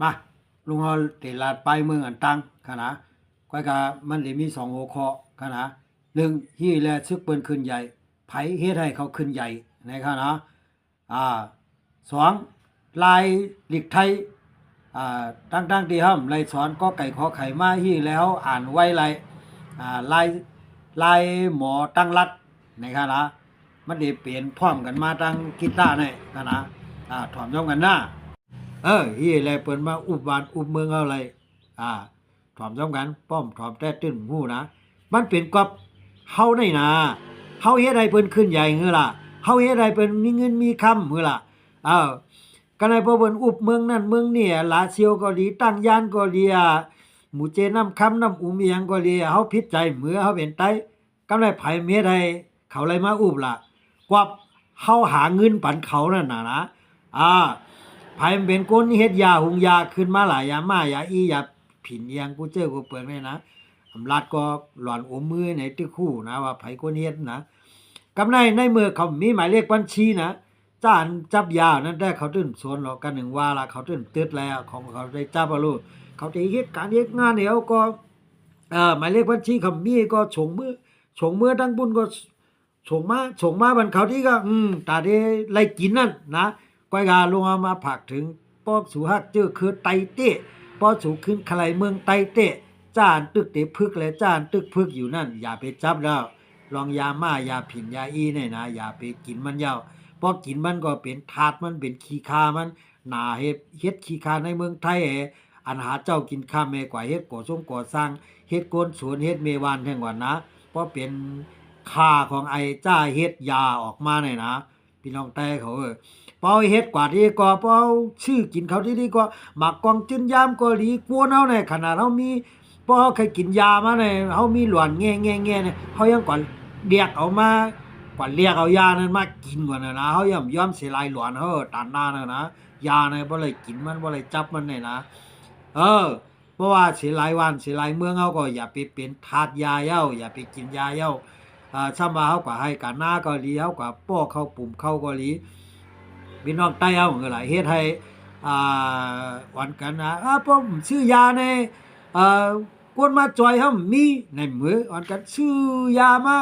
มาลุงเฮาเตลาดไปเมืองอันตังขนาดก้อยกะมันได้มีสองหัวข้อขนาดหนึ่งฮีแลซึกเปิ้นขึ้นใหญ่ไผเฮ็ดให้เขาขึ้นใหญ่ในขนาดอ่าสองลายหลีกไทยอ่าตั้งๆที่ห้ำลายสอนก็ไก่ขอไข่มาฮีแล้วอ่านไว้ลายอ่าลายลายหมอตั้งรัดในขนาดมันได้เปลี่ยนพร้อมกันมาตั้งกีตาร์ในขนาดอ่าถอมย่อมกันหน้า เออเฮียแลเปิ้นมาอุบบานอุบเมืองเอาอะไรอ่าถอมซ้ำกันป้อมถอมแต่ตื้นหู้นะมันเป็นกับเฮาได้นะเฮาเฮ็ดให้เพิ่นขึ้นใหญ่เฮือล่ะเฮาเฮ็ดให้เพิ่นมีเงินมีคำเฮือล่ะอ้าวกันให้พอเพิ่นอุบเมืองนั่นเมืองนี่ลาเซียวก็ดีตั้งยานก็ดีอะหมู่เจน้ำคำน้ำอุมอียังก็ดีเฮาผิดใจเหมือเฮาเป็นไตกำไรไผเม็ดให้เขาเลยมาอุบล่ะกว่าเฮาหาเงินปันเขานั่นน่ะนะอ่า ไผมันเป็นคนเฮ็ดยาหุงยาขึ้นมาหลายยามายาอียาผินเอียงกูเจอกูเปิดไว้นะอำลาดก็หลอนอมมือในตึกคู่นะว่าไผคนเฮ็ดนะกำในในมือเขามีหมายเลขบัญชีนะจานจับยานั่นได้เขาตื่นสวนหรอกกันหนึ่งว่าละเขาตื่นตึดแล้วของเขาได้จับเอาลูกเขาได้เฮ็ดการเฮ็ดงานเดี๋ยวก็เอ่อหมายเลขบัญชีเขามีก็ฉงมือฉงมือทั้งบุญก็ฉงมาฉงมาบันเขาที่ก็ อืมตาได้ไล่กินนั่นนะ ก้อยกาลงเอามาผักถึงปอกสูฮักเจอคือไตเต้ปอสูขึ้นใครเมืองไตเต้จานตึกเตพึกและจานตึกพึกอยู่นั่น อย่าไปจับแล้วลองยามายาผินยาอีเนี่ยนะ อย่าไปกินมันเยาเพอกินมันก็เป็นทาดมันเป็นขี้คามันหนาเฮ็ดเฮ็ดขี้คาในเมืองไทยแหอันหาเจ้ากินข้ามแม่กว่าเฮ็ดก่อสร้างก่อสร้างเฮ็ดโกนสวนเฮ็ดเมวานแห่งวันนะเพราะเป็นค่าของไอ้จ้าเฮ็ดยาออกมาเนี่ยนะ พี่น้องแต่เขาเออ เปาเฮ็ดกว่าดีกว่าเปาชื่อกินเขาที่ดีกว่าหมักกองจืนยามก็ดีกลัวนเฮาเนี่ยขนาดเฮามีพอเคยกินยามาเนี่ยเฮามีหลวนแง่แง่แง่เนี่ยเฮายังกว่าเรียกเอามากว่าเรียกเอายานั้นมากินกว่านะนะเฮาย่อมยอมเสียลายหลวนเฮาตันหน้าน่ะนะยาเนี่ยบ่เลยกินมันบ่เลยจับมันเนี่ยนะเออเพราะว่าเสียหลายวันเสียหลายเมืองเฮาก็อย่าไปเป็นทาสยาเย้าอย่าไปกินยาเย้าอ่าซ้ำว่าเฮาก็ให้การหน้าก็ดีเฮาก็ป้อเข้าปุ่มเข้าก็ดี พี่น้องใต้เอาก็หลายเฮ็ดให้อ่าวันกันนะอ่าผมซื้อยาในอ่อกวนมาจอยเฮามีในมืออ่อนกันซื้อยามา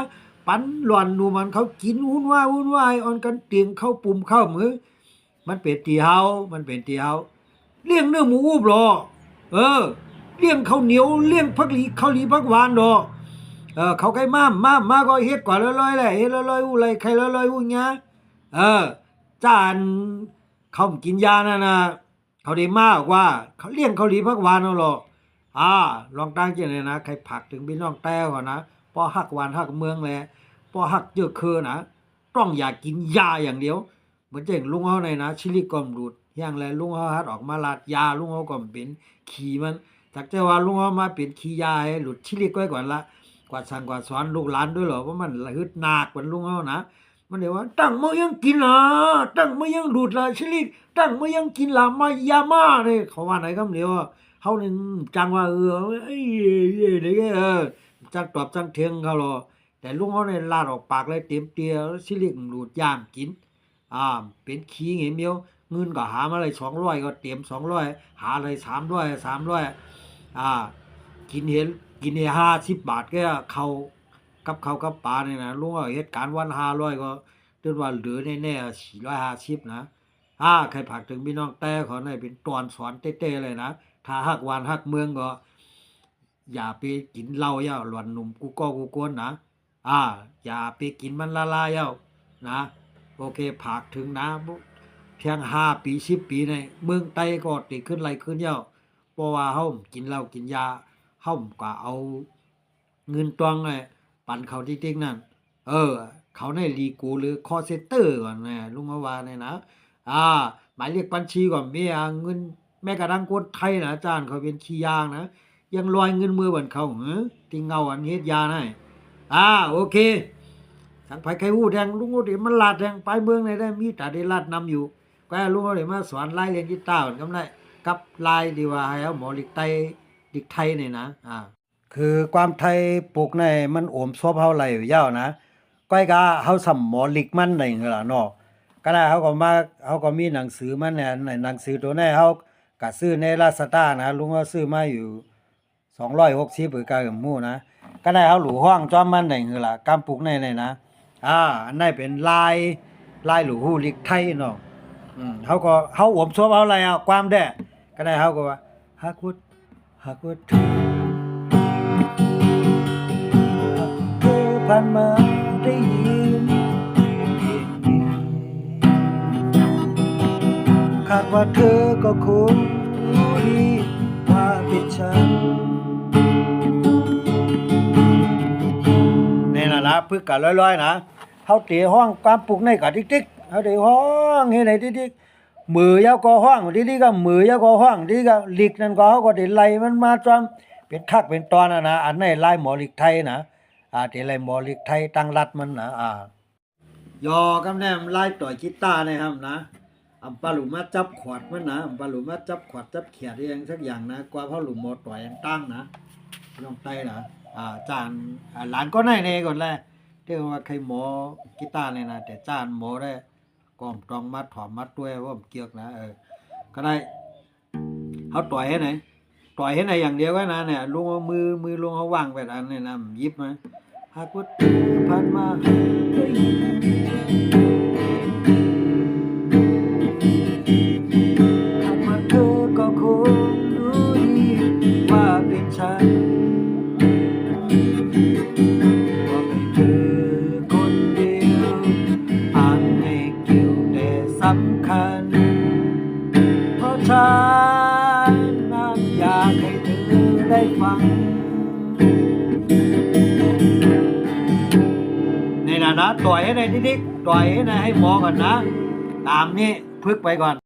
ปันหลอนดูมันเขากินวุ่นวายวุ่นวายอ่อนกันเตียงเข้าปุ่มเข้ามือ มันเป็นตีเฮามันเป็นตีเฮาเลี้ยงเนื้อหมูอุบหรอเออเลี้ยงข้าวเหนียวเลี้ยงผักหลีข้าวหลีผักหวานดอกเออเขาไก่มามามาก็เฮ็ดกว่าลอยๆแหละเฮ็ดลอยๆอู้ไรใครลอยๆอู้หยาเออ จานเขากินยานั่นนะเขาได้มากกว่า เขาเลี้ยงเขาหลีพักวานเอาหรอกอ่าลองตั้งใจเลยนะใครผักถึงพี่น้องแต้วก่อนนะพอหักวานหักเมืองแหละพอหักเยอะคือนะต้องอย่ากินยาอย่างเดียว เหมือนเจ้งลุงเฮาในนะ ชิลิกอมรูดอย่างไรลุงเฮาฮัดออกมาลาดยาลุงเฮาก็เป็นขี่มันจากแต่ว่าลุงเฮามาเป็นขี่ยาให้หลุดชิลิกไว้ก่อนละกว่าสั่งกว่าสอนลูกหลานด้วยเหรอเพราะมันฮึดหนักกว่าลุงเฮานะ มันเดี๋ยวว่า ตั้งมือยังกินล่ะตั้งมือยังดูดละชลิกตั้งมือยังกินละมายามาเนี่ยเขาว่าไหนคำเดียวอะเฮานี่จังว่าเออเอ้ยเอ้ยเด้เออจังตอบจังเถียงเขาหรอแต่ลุงเขาเนี่ยลาดออกปากเลยเต็มเตียชลิกดูดยามกินอ่าเป็นขี้เหงเมียวเงินก็หามาเลย200ก็เต็ม200หาเลย300 300อ่า กินเห็นกินเห็น50บบาทก็เขา กับเขาวกับปลาเนี่ยนะลุงว่าเหตุการณ์วันห้าร้อยก็เดือนว่าเหลือแน่ๆสี่ร้อยห้าสิบนะอ่าใครผักถึงพี่น้องแต่ขอให้เป็นตอนสอนเต้ๆเลยนะ ถ้าหักวานหักเมืองก็ อย่าไปกินเหล้าเย้าหลวนหนุ่มกูก็กูกวนนะ อ่า อย่าไปกินมันละลายเย้านะ โอเคผักถึงนะเพียงห้าปีสิบปีในเมืองไต้ก็ติขึ้นไรขึ้นเย้าเพราะว่าเฮากินเหล้ากินยาเฮาก็เอา เงินตวงไอ้ ปั่นเขาที่ติ๊กนั่นเออ เขาในรีกูหรือคอเซนเตอร์ก่อนแม่ลุงมาวาเนี่ยนะอ่า หมายเลขบัญชีก่อนมีอะเงินแม้กระทั่งคนไทยนะอาจารย์เขาเป็นขี้ยางนะยังลอยเงินมือเหมือนเขาเหรอที่เงาอันเฮ็ดยาให้อ่าโอเคทางไผไขฮู้แทงลุงโอเดี๋ยวมันลาดแทงไปเมืองไหนได้มีแต่ได้ลาดนำอยู่ก็ลุงโอเดี๋ยวมาสอนไล่เรียนกีตาร์กันได้กับลายดีว่าให้เอาหมอลิกไตลิกไทยเนี่ยนะอ่า คือความไทยปลูกในมันโอมซบเฮาไหลอยู่ยาวนะก้อยกาเฮาสำหมอลิกมันได้เหรอเนาะก็ได้เฮาก็มาเฮาก็มีหนังสือมันเนี่ยหนังสือตัวนี้เฮาก็ซื้อในลาซาด้านะลุงก็ซื้อมาอยู่260หรือกับหมู่นะก็ได้เอาหลูห้องจอมมันได้คือล่ะกำปุกในในนะอ่าอันนั้นเป็นลายลายหลูฮู้ลิกไทยเนาะอืมเขาก็เขาอวมซวมเอาอะไรเอาความแด้ก็ได้เขาก็ว่าฮักวุดฮักวุด ผ่านมาได้ยินคาดว่าเธอก็คงรู้ดีว่าเป็นฉันนี่นะนะพึกกันร้อยๆนะเขาเตีห้องความปลุกในกะติ๊กๆเขาเตีห้องเฮ็ดให้ติ๊กๆมือยาวก็ห้องดีๆก็มือยาวก็ห้องดีก็หลิกนั่นก็เขาก็ได้ไล่มันมาจอมเป็นคักเป็นตอนนะนะอันไหนไล่หมอหลิกไทยนะ อ่าที่ไล่หมอลิกไทยตั้งรัฐมันนะอ่ายอกำแนมไล่ต่อยกีตาร์นะครับนะอำปาหลุมาจับขวดมันนะอำปาหลุมาจับขวดจับเขียดเอหยังสักอย่างนะกว่าพ่อหลุมหมอต่อยยังตั้งนะลงใต้นะอ่าจานอ่าหลานก็ในเนก่อนแหละเรียกว่าใครหมอกีตาร์เนี่ยนะแต่จานหมอได้กอมตรองมัดถอมมัดด้วยว่าเกี่ยวนะเออก็ได้เขาต่อยให้ไหน ต่อยให้ไหนอย่างเดียวก็นะเนี่ยลุงเอามือมือลุงเขาวางไปอันเนี่ยนะยิบมาหากว่าเธอผ่านมาหากว่าเธอก็คงรู้ดีว่าเป็นฉัน ฟัง นี่นะนะต่อยให้ในนิดๆต่อยให้ในให้หมอก่อนนะ ตามนี้พึกไปก่อน